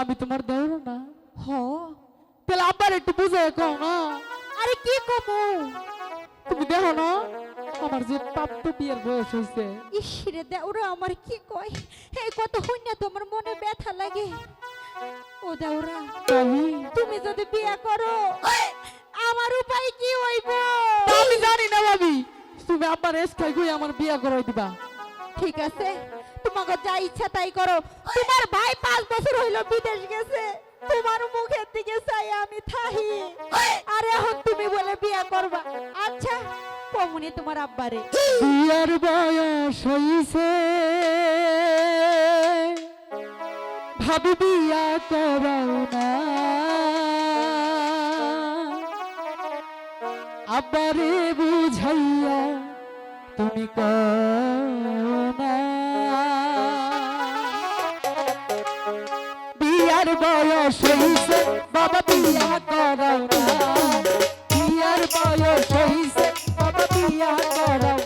আমি তোমার দেওর না। হ। তাহলে আবার একটু বুঝে কও না। আরে কি কব তুমি দেখো না আমার যে প্রাপ্ত বিয়ের বয়স হয়েছে। ঈশ্বরে দে ওরা আমার কি কয়? হে কত হই তোমার মনে ব্যথা লাগে। ও দেওরা তুমি যদি বিয়া করো আমার উপায় কি হইব? আমি জানি না ভাবি। তুমি আবার এসকাই গই আমার বিয়া করাই দিবা। ঠিক আছে। তোমাকে যা ইচ্ছা তাই করো। তোমার ভাই পাঁচ বছর হইল বিদেশ গেছে। তোমার মুখের দিকে চাই আমি থাহি। আর এখন তুমি বলে বিয়া করবা। আচ্ছা কমুনি তোমার আব্বারে। বিয়ার বয়স হইছে। ভাবি বিয়া করাও না। আব্বারে বুঝাইয়া তুমি কনা বিয়ার বয়স হইছে বাবা বিয়া করাও না। বিয়ার বয়স হইছে বাবা বিয়া করাও